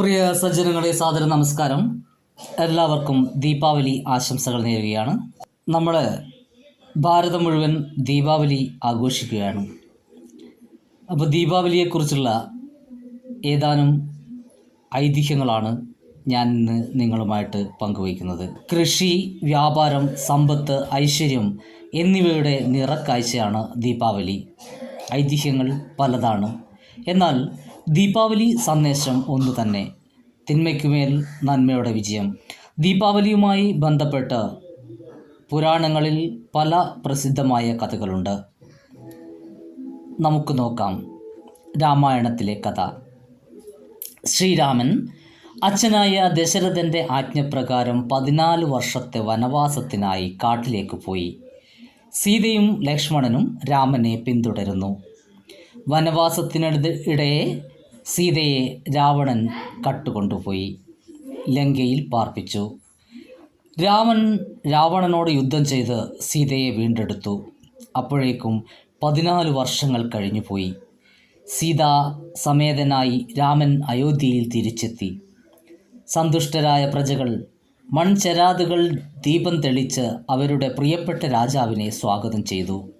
പ്രിയ സജ്ജനങ്ങളെ സാദര നമസ്കാരം. എല്ലാവർക്കും ദീപാവലി ആശംസകൾ നേരുകയാണ്. നമ്മൾ ഭാരതം മുഴുവൻ ദീപാവലി ആഘോഷിക്കുകയാണ്. അപ്പോൾ ദീപാവലിയെക്കുറിച്ചുള്ള ഏതാനും ഐതിഹ്യങ്ങളാണ് ഞാൻ ഇന്ന് നിങ്ങളുമായിട്ട് പങ്കുവയ്ക്കുന്നത്. കൃഷി വ്യാപാരം സമ്പത്ത് ഐശ്വര്യം എന്നിവയുടെ നിറക്കാഴ്ചയാണ് ദീപാവലി. ഐതിഹ്യങ്ങൾ പലതാണ്. എന്നാൽ ദീപാവലി സന്ദേശം ഒന്നു തന്നെ. തിന്മയ്ക്കുമേൽ നന്മയുടെ വിജയം. ദീപാവലിയുമായി ബന്ധപ്പെട്ട് പുരാണങ്ങളിൽ പല പ്രസിദ്ധമായ കഥകളുണ്ട്. നമുക്ക് നോക്കാം. രാമായണത്തിലെ കഥ. ശ്രീരാമൻ അച്ഛനായ ദശരഥന്റെ ആജ്ഞപ്രകാരം പതിനാല് വർഷത്തെ വനവാസത്തിനായി കാട്ടിലേക്ക് പോയി. സീതയും ലക്ഷ്മണനും രാമനെ പിന്തുടരുന്നു. വനവാസത്തിനിടെ സീതയെ രാവണൻ കട്ടുകൊണ്ടുപോയി ലങ്കയിൽ പാർപ്പിച്ചു. രാമൻ രാവണനോട് യുദ്ധം ചെയ്ത് സീതയെ വീണ്ടെടുത്തു. അപ്പോഴേക്കും പതിനാല് വർഷങ്ങൾ കഴിഞ്ഞുപോയി സീത സമേതനായി രാമൻ അയോധ്യയിൽ തിരിച്ചെത്തി. സന്തുഷ്ടരായ പ്രജകൾ മൺചെരാതുകൾ ദീപം തെളിച്ച് അവരുടെ പ്രിയപ്പെട്ട രാജാവിനെ സ്വാഗതം ചെയ്തു.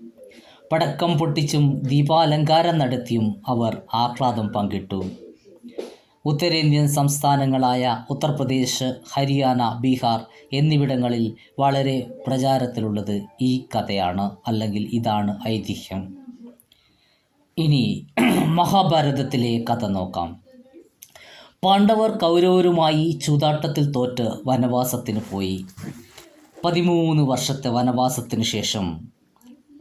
പടക്കം പൊട്ടിച്ചും ദീപാലങ്കാരം നടത്തിയും അവർ ആഹ്ലാദം പങ്കിട്ടു. ഉത്തരേന്ത്യൻ സംസ്ഥാനങ്ങളായ ഉത്തർപ്രദേശ് ഹരിയാന ബീഹാർ എന്നിവിടങ്ങളിൽ വളരെ പ്രചാരത്തിലുള്ളത് ഈ കഥയാണ് അല്ലെങ്കിൽ ഇതാണ് ഐതിഹ്യം. ഇനി മഹാഭാരതത്തിലെ കഥ നോക്കാം. പാണ്ഡവർ കൗരവരുമായി ചൂതാട്ടത്തിൽ തോറ്റ് വനവാസത്തിന് പോയി. പതിമൂന്ന് വർഷത്തെ വനവാസത്തിന് ശേഷം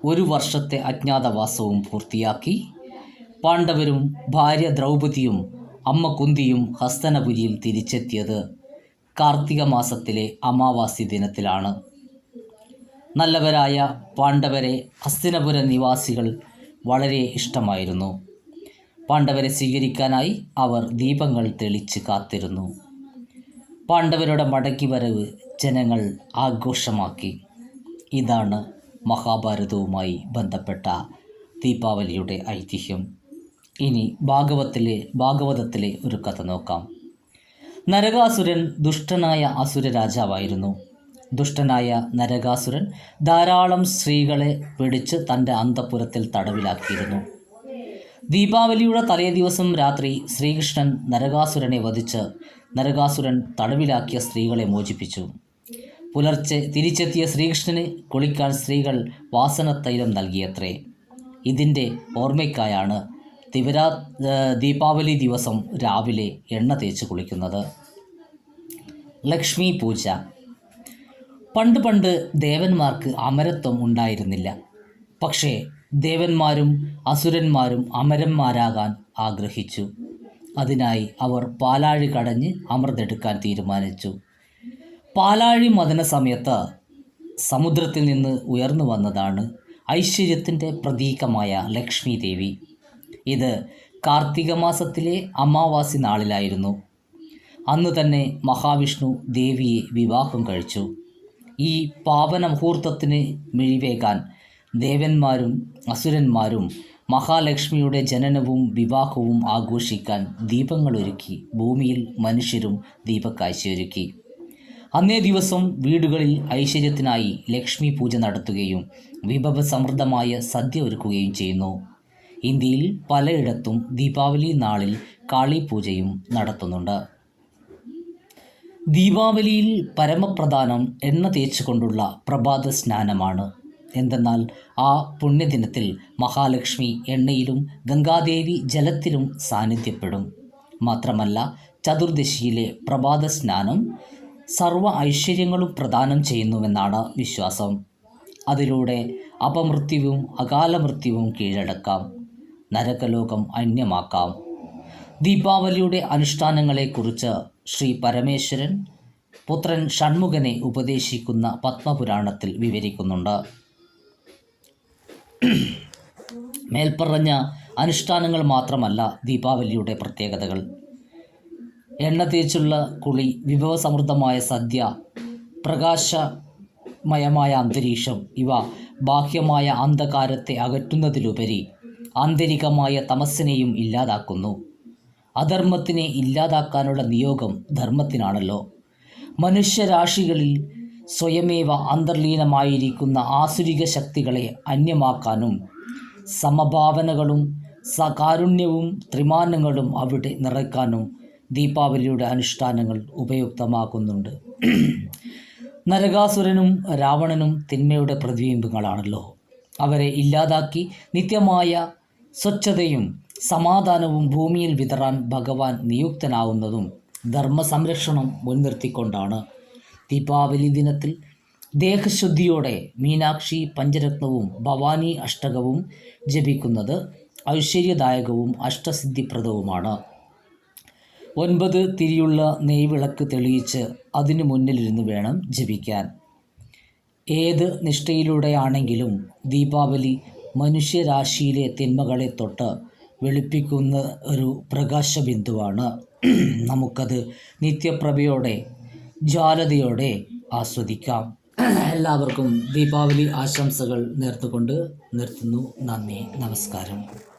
ഒരു വർഷത്തെ അജ്ഞാതവാസവും പൂർത്തിയാക്കി പാണ്ഡവരും ഭാര്യ ദ്രൗപതിയും അമ്മ കുന്തിയും ഹസ്തനപുരിയിൽ തിരിച്ചെത്തിയത് കാർത്തിക മാസത്തിലെ അമാവാസി ദിനത്തിലാണ്. നല്ലവരായ പാണ്ഡവരെ ഹസ്തിനപുര നിവാസികൾ വളരെ ഇഷ്ടമായിരുന്നു. പാണ്ഡവരെ സ്വീകരിക്കാനായി അവർ ദീപങ്ങൾ തെളിച്ച് കാത്തിരുന്നു. പാണ്ഡവരുടെ മടങ്ങിവരവ് ജനങ്ങൾ ആഘോഷമാക്കി. ഇതാണ് മഹാഭാരതവുമായി ബന്ധപ്പെട്ട ദീപാവലിയുടെ ഐതിഹ്യം. ഇനി ഭാഗവത്തിലെ ഭാഗവതത്തിലെ ഒരു കഥ നോക്കാം. നരകാസുരൻ ദുഷ്ടനായ അസുര രാജാവായിരുന്നു. ദുഷ്ടനായ നരകാസുരൻ ധാരാളം സ്ത്രീകളെ പിടിച്ച് തന്റെ അന്തപുരത്തിൽ തടവിലാക്കിയിരുന്നു. ദീപാവലിയുടെ തലേ ദിവസം രാത്രി ശ്രീകൃഷ്ണൻ നരകാസുരനെ വധിച്ച് നരകാസുരൻ തടവിലാക്കിയ സ്ത്രീകളെ മോചിപ്പിച്ചു. പുലർച്ചെ തിരിച്ചെത്തിയ ശ്രീകൃഷ്ണന് കുളിക്കാൻ സ്ത്രീകൾ വാസനത്തൈലം നൽകിയത്രേ. ഇതിന്റെ ഓർമ്മയ്ക്കായാണ് ദിവരാ ദീപാവലി ദിവസം രാവിലെ എണ്ണ തേച്ച് കുളിക്കുന്നത്. ലക്ഷ്മി പൂജ. പണ്ട് പണ്ട് ദേവന്മാർക്ക് അമരത്വം ഉണ്ടായിരുന്നില്ല. പക്ഷേ ദേവന്മാരും അസുരന്മാരും അമരന്മാരാകാൻ ആഗ്രഹിച്ചു. അതിനായി അവർ പാലാഴി കടഞ്ഞ് അമൃതെടുക്കാൻ തീരുമാനിച്ചു. പാലാഴി മദന സമയത്ത് സമുദ്രത്തിൽ നിന്ന് ഉയർന്നു വന്നതാണ് ഐശ്വര്യത്തിന്റെ പ്രതീകമായ ലക്ഷ്മി ദേവി. ഇത് കാർത്തിക മാസത്തിലെ അമാവാസി നാളിലായിരുന്നു. അന്ന് തന്നെ മഹാവിഷ്ണു ദേവിയെ വിവാഹം കഴിച്ചു. ഈ പാവന മുഹൂർത്തത്തിന് മിഴിവേകാൻ ദേവന്മാരും അസുരന്മാരും മഹാലക്ഷ്മിയുടെ ജനനവും വിവാഹവും ആഘോഷിക്കാൻ ദീപങ്ങളൊരുക്കി ഭൂമിയിൽ മനുഷ്യരും ദീപക്കാഴ്ചയൊരുക്കി. അന്നേ ദിവസം വീടുകളിൽ ഐശ്വര്യത്തിനായി ലക്ഷ്മി പൂജ നടത്തുകയും വിഭവസമൃദ്ധമായ സദ്യ ഒരുക്കുകയും ചെയ്യുന്നു. ഇന്ത്യയിൽ പലയിടത്തും ദീപാവലി നാളിൽ കാളിപൂജയും നടത്തുന്നുണ്ട്. ദീപാവലിയിൽ പരമപ്രധാനം എണ്ണ തേച്ചുകൊണ്ടുള്ള പ്രഭാത സ്നാനമാണ്. എന്തെന്നാൽ ആ പുണ്യദിനത്തിൽ മഹാലക്ഷ്മി എണ്ണയിലും ഗംഗാദേവി ജലത്തിലും സാന്നിധ്യപ്പെടും. മാത്രമല്ല ചതുർദശിയിലെ പ്രഭാത സ്നാനം സർവ ഐശ്വര്യങ്ങളും പ്രദാനം ചെയ്യുന്നുവെന്നാണ് വിശ്വാസം. അതിലൂടെ അപമൃത്യുവും അകാലമൃത്യുവും കീഴടക്കാം. നരകലോകം അന്യമാക്കാം. ദീപാവലിയുടെ അനുഷ്ഠാനങ്ങളെക്കുറിച്ച് ശ്രീ പരമേശ്വരൻ പുത്രൻ ഷൺമുഖനെ ഉപദേശിക്കുന്ന പത്മപുരാണത്തിൽ വിവരിക്കുന്നുണ്ട്. മേൽപ്പറഞ്ഞ അനുഷ്ഠാനങ്ങൾ മാത്രമല്ല ദീപാവലിയുടെ പ്രത്യേകതകൾ. എണ്ണ തേച്ചുള്ള കുളി വിഭവസമൃദ്ധമായ സദ്യ പ്രകാശമയമായ അന്തരീക്ഷം ഇവ ബാഹ്യമായ അന്ധകാരത്തെ അകറ്റുന്നതിലുപരി ആന്തരികമായ തമസ്സിനെയും ഇല്ലാതാക്കുന്നു. അധർമ്മത്തിനെ ഇല്ലാതാക്കാനുള്ള നിയോഗം ധർമ്മത്തിനാണല്ലോ. മനുഷ്യരാശികളിൽ സ്വയമേവ അന്തർലീനമായിരിക്കുന്ന ആസുരിക ശക്തികളെ അന്യമാക്കാനും സമഭാവനകളും സകാരുണ്യവും ത്രിമാനങ്ങളും അവിടെ നിറയ്ക്കാനും ദീപാവലിയുടെ അനുഷ്ഠാനങ്ങൾ ഉപയുക്തമാക്കുന്നുണ്ട്. നരകാസുരനും രാവണനും തിന്മയുടെ പ്രതിബിംബങ്ങളാണല്ലോ. അവരെ ഇല്ലാതാക്കി നിത്യമായ സ്വച്ഛതയും സമാധാനവും ഭൂമിയിൽ വിതറാൻ ഭഗവാൻ നിയുക്തനാവുന്നതും ധർമ്മസംരക്ഷണം മുൻനിർത്തിക്കൊണ്ടാണ്. ദീപാവലി ദിനത്തിൽ ദേഹശുദ്ധിയോടെ മീനാക്ഷി പഞ്ചരത്നവും ഭവാനി അഷ്ടകവും ജപിക്കുന്നത് ഐശ്വര്യദായകവും അഷ്ടസിദ്ധിപ്രദവുമാണ്. ഒൻപത് തിരിയുള്ള നെയ്വിളക്ക് തെളിയിച്ച് അതിനു മുന്നിലിരുന്ന് വേണം ജപിക്കാൻ. ഏത് നിഷ്ഠയിലൂടെയാണെങ്കിലും ദീപാവലി മനുഷ്യരാശിയിലെ തിന്മകളെ തൊട്ട് വെളുപ്പിക്കുന്ന ഒരു പ്രകാശ ബിന്ദുവാണ് നമുക്കത് നിത്യപ്രഭയോടെ ജാലതയോടെ ആസ്വദിക്കാം. എല്ലാവർക്കും ദീപാവലി ആശംസകൾ നേർത്തുകൊണ്ട് നിർത്തുന്നു. നന്ദി. നമസ്കാരം.